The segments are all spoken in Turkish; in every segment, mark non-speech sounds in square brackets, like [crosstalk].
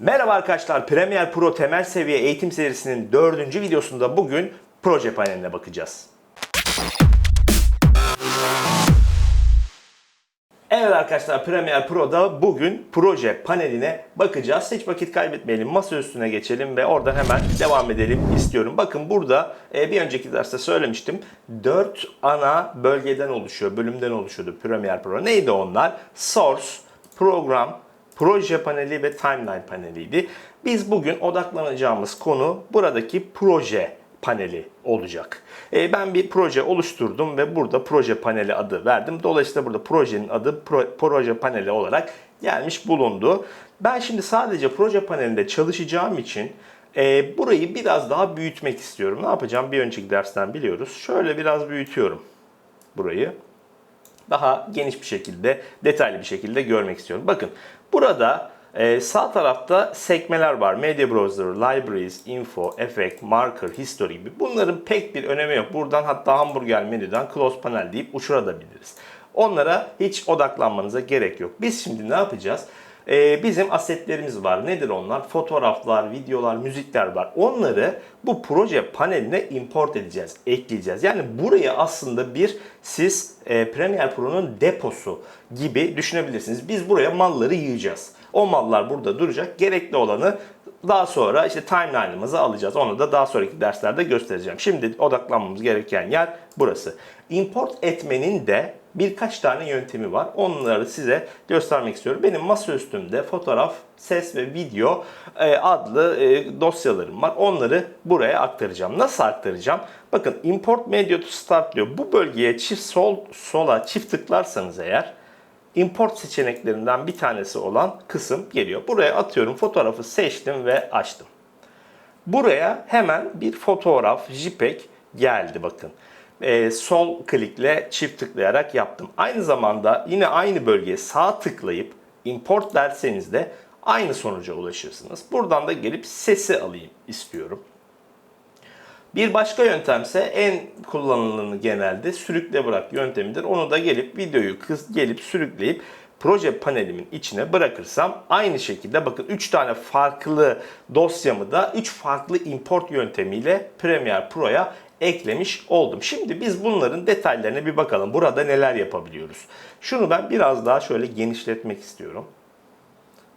Merhaba arkadaşlar, Premiere Pro temel seviye eğitim serisinin dördüncü videosunda bugün proje paneline bakacağız. Evet arkadaşlar Premiere Pro'da bugün proje paneline bakacağız. Hiç vakit kaybetmeyelim. Masa üstüne geçelim ve oradan hemen devam edelim istiyorum. Bakın burada e, bir önceki derste söylemiştim. 4 ana bölgeden oluşuyor, bölümden oluşuyordu Premiere Pro. Neydi onlar? Source, Program, Proje paneli ve Timeline paneliydi. Biz bugün odaklanacağımız konu buradaki proje paneli olacak. E, ben bir proje oluşturdum ve burada proje paneli adı verdim. Dolayısıyla burada projenin adı pro- proje paneli olarak gelmiş bulundu. Ben şimdi sadece proje panelinde çalışacağım için e, burayı biraz daha büyütmek istiyorum. Ne yapacağım? Bir önceki dersten biliyoruz. Şöyle biraz büyütüyorum burayı daha geniş bir şekilde, detaylı bir şekilde görmek istiyorum. Bakın burada e, sağ tarafta sekmeler var. Media Browser, Libraries, Info, Effect, Marker, History gibi. Bunların pek bir önemi yok. Buradan hatta hamburger menüden Close Panel deyip uçurabiliriz. Onlara hiç odaklanmanıza gerek yok. Biz şimdi ne yapacağız? Ee, bizim asetlerimiz var. Nedir onlar? Fotoğraflar, videolar, müzikler var. Onları bu proje paneline import edeceğiz, ekleyeceğiz. Yani burayı aslında bir siz e, Premiere Pro'nun deposu gibi düşünebilirsiniz. Biz buraya malları yığacağız. O mallar burada duracak. Gerekli olanı daha sonra işte timeline'ımızı alacağız. Onu da daha sonraki derslerde göstereceğim. Şimdi odaklanmamız gereken yer burası. Import etmenin de birkaç tane yöntemi var. Onları size göstermek istiyorum. Benim masa üstümde fotoğraf, ses ve video e, adlı e, dosyalarım var. Onları buraya aktaracağım. Nasıl aktaracağım? Bakın import media to start diyor. Bu bölgeye çift sol sola çift tıklarsanız eğer import seçeneklerinden bir tanesi olan kısım geliyor. Buraya atıyorum fotoğrafı seçtim ve açtım. Buraya hemen bir fotoğraf JPEG geldi bakın. Ee, sol klikle çift tıklayarak yaptım. Aynı zamanda yine aynı bölgeye sağ tıklayıp import derseniz de aynı sonuca ulaşırsınız. Buradan da gelip sesi alayım istiyorum. Bir başka yöntemse en kullanılanı genelde sürükle bırak yöntemidir. Onu da gelip videoyu kız gelip sürükleyip proje panelimin içine bırakırsam aynı şekilde bakın 3 tane farklı dosyamı da 3 farklı import yöntemiyle Premiere Pro'ya eklemiş oldum. Şimdi biz bunların detaylarına bir bakalım. Burada neler yapabiliyoruz? Şunu ben biraz daha şöyle genişletmek istiyorum.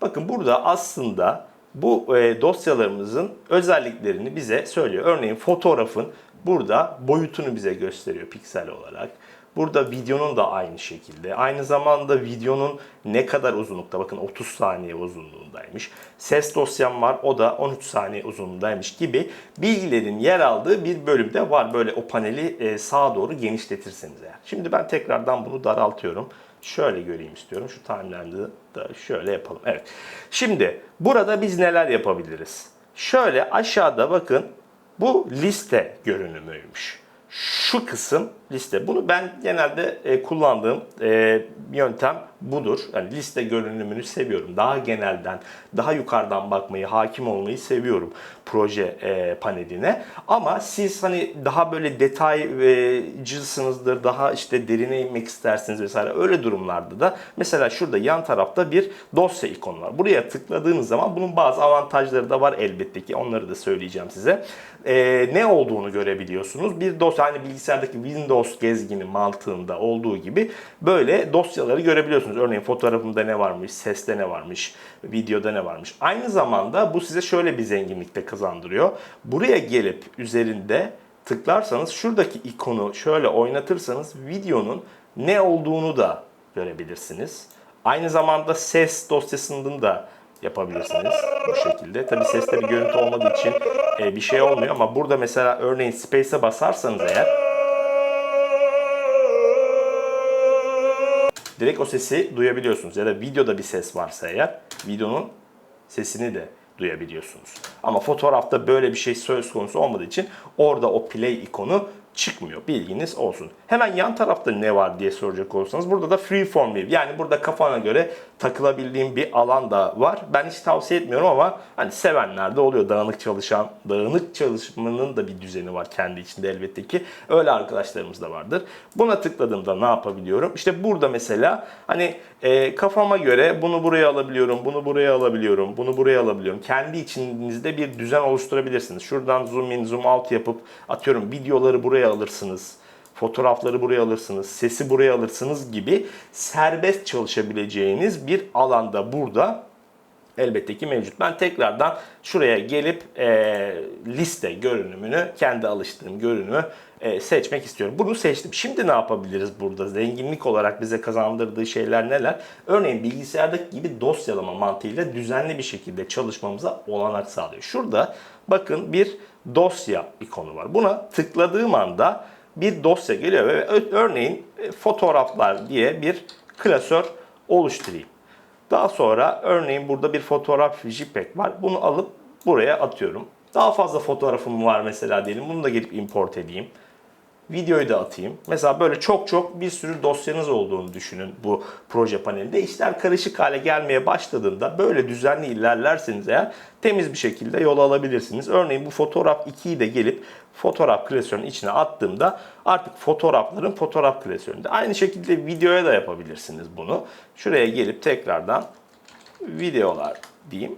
Bakın burada aslında bu e, dosyalarımızın özelliklerini bize söylüyor. Örneğin fotoğrafın burada boyutunu bize gösteriyor piksel olarak. Burada videonun da aynı şekilde. Aynı zamanda videonun ne kadar uzunlukta bakın 30 saniye uzunluğundaymış. Ses dosyam var o da 13 saniye uzunluğundaymış gibi bilgilerin yer aldığı bir bölümde var. Böyle o paneli e, sağa doğru genişletirseniz eğer. Şimdi ben tekrardan bunu daraltıyorum. Şöyle göreyim istiyorum. Şu timeline'ı da şöyle yapalım. Evet. Şimdi burada biz neler yapabiliriz? Şöyle aşağıda bakın bu liste görünümüymüş. Şu kısım liste. Bunu ben genelde e, kullandığım e, yöntem budur. Yani liste görünümünü seviyorum. Daha genelden, daha yukarıdan bakmayı, hakim olmayı seviyorum proje e, paneline. Ama siz hani daha böyle detaycısınızdır, daha işte derine inmek istersiniz vesaire öyle durumlarda da mesela şurada yan tarafta bir dosya ikonu var. Buraya tıkladığınız zaman bunun bazı avantajları da var elbette ki onları da söyleyeceğim size. E, ne olduğunu görebiliyorsunuz. Bir dosya hani bilgisayardaki Windows gezgini mantığında olduğu gibi böyle dosyaları görebiliyorsunuz. Örneğin fotoğrafımda ne varmış, seste ne varmış, videoda ne varmış. Aynı zamanda bu size şöyle bir zenginlikte kazandırıyor. Buraya gelip üzerinde tıklarsanız şuradaki ikonu şöyle oynatırsanız videonun ne olduğunu da görebilirsiniz. Aynı zamanda ses dosyasının da yapabilirsiniz bu şekilde. Tabi seste bir görüntü olmadığı için e, bir şey olmuyor ama burada mesela örneğin space'e basarsanız eğer direkt o sesi duyabiliyorsunuz. Ya da videoda bir ses varsa eğer videonun sesini de duyabiliyorsunuz. Ama fotoğrafta böyle bir şey söz konusu olmadığı için orada o play ikonu çıkmıyor. Bilginiz olsun. Hemen yan tarafta ne var diye soracak olursanız burada da freeform view. Yani burada kafana göre takılabildiğim bir alan da var. Ben hiç tavsiye etmiyorum ama hani sevenler de oluyor. Dağınık çalışan, dağınık çalışmanın da bir düzeni var kendi içinde elbette ki. Öyle arkadaşlarımız da vardır. Buna tıkladığımda ne yapabiliyorum? İşte burada mesela hani e, kafama göre bunu buraya alabiliyorum, bunu buraya alabiliyorum, bunu buraya alabiliyorum. Kendi içinizde bir düzen oluşturabilirsiniz. Şuradan zoom in, zoom out yapıp atıyorum videoları buraya alırsınız. Fotoğrafları buraya alırsınız, sesi buraya alırsınız gibi serbest çalışabileceğiniz bir alanda burada elbette ki mevcut. Ben tekrardan şuraya gelip e, liste görünümünü, kendi alıştığım görünümü e, seçmek istiyorum. Bunu seçtim. Şimdi ne yapabiliriz burada? Zenginlik olarak bize kazandırdığı şeyler neler? Örneğin bilgisayardaki gibi dosyalama mantığıyla düzenli bir şekilde çalışmamıza olanak sağlıyor. Şurada bakın bir dosya ikonu var. Buna tıkladığım anda bir dosya geliyor ve örneğin e, fotoğraflar diye bir klasör oluşturayım. Daha sonra örneğin burada bir fotoğraf JPEG var. Bunu alıp buraya atıyorum. Daha fazla fotoğrafım var mesela diyelim. Bunu da gelip import edeyim. Videoyu da atayım. Mesela böyle çok çok bir sürü dosyanız olduğunu düşünün bu proje panelinde. İşler karışık hale gelmeye başladığında böyle düzenli ilerlerseniz eğer temiz bir şekilde yol alabilirsiniz. Örneğin bu fotoğraf 2'yi de gelip fotoğraf klasörünün içine attığımda artık fotoğrafların fotoğraf klasöründe. Aynı şekilde videoya da yapabilirsiniz bunu. Şuraya gelip tekrardan videolar diyeyim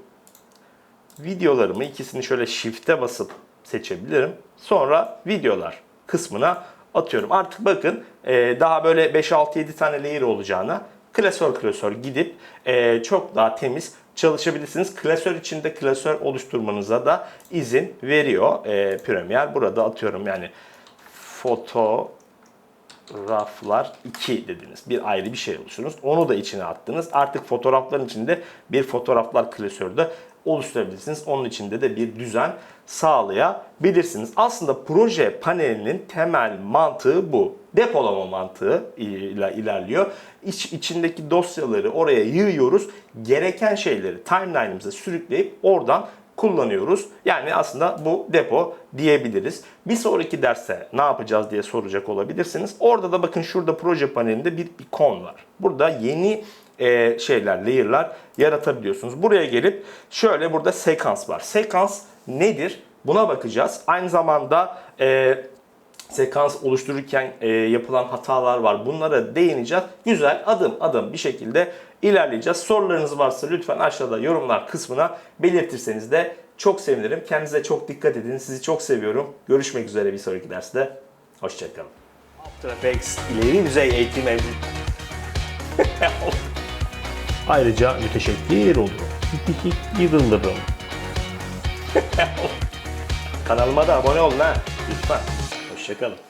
videolarımı ikisini şöyle shift'e basıp seçebilirim. Sonra videolar kısmına atıyorum. Artık bakın e, daha böyle 5-6-7 tane layer olacağına klasör klasör gidip e, çok daha temiz çalışabilirsiniz. Klasör içinde klasör oluşturmanıza da izin veriyor e, Premiere. Burada atıyorum yani foto fotoğraflar 2 dediniz. Bir ayrı bir şey oluşturdunuz. Onu da içine attınız. Artık fotoğrafların içinde bir fotoğraflar klasörü de oluşturabilirsiniz. Onun içinde de bir düzen sağlayabilirsiniz. Aslında proje panelinin temel mantığı bu. Depolama mantığı ile ilerliyor. İç, içindeki dosyaları oraya yığıyoruz. Gereken şeyleri timeline'ımıza sürükleyip oradan kullanıyoruz. Yani aslında bu depo diyebiliriz. Bir sonraki derste ne yapacağız diye soracak olabilirsiniz. Orada da bakın şurada proje panelinde bir ikon var. Burada yeni e, şeyler, layer'lar yaratabiliyorsunuz. Buraya gelip şöyle burada sekans var. Sekans nedir? Buna bakacağız. Aynı zamanda e, sekans oluştururken e, yapılan hatalar var. Bunlara değineceğiz. Güzel adım adım bir şekilde ilerleyeceğiz. Sorularınız varsa lütfen aşağıda yorumlar kısmına belirtirseniz de çok sevinirim. Kendinize çok dikkat edin. Sizi çok seviyorum. Görüşmek üzere bir sonraki derste. Hoşçakalın. After Effects ileri düzey eğitim ev... [laughs] Ayrıca müteşekkir olurum. [laughs] Yıldırım. [laughs] Kanalıma da abone olun ha. Lütfen. Hoşçakalın.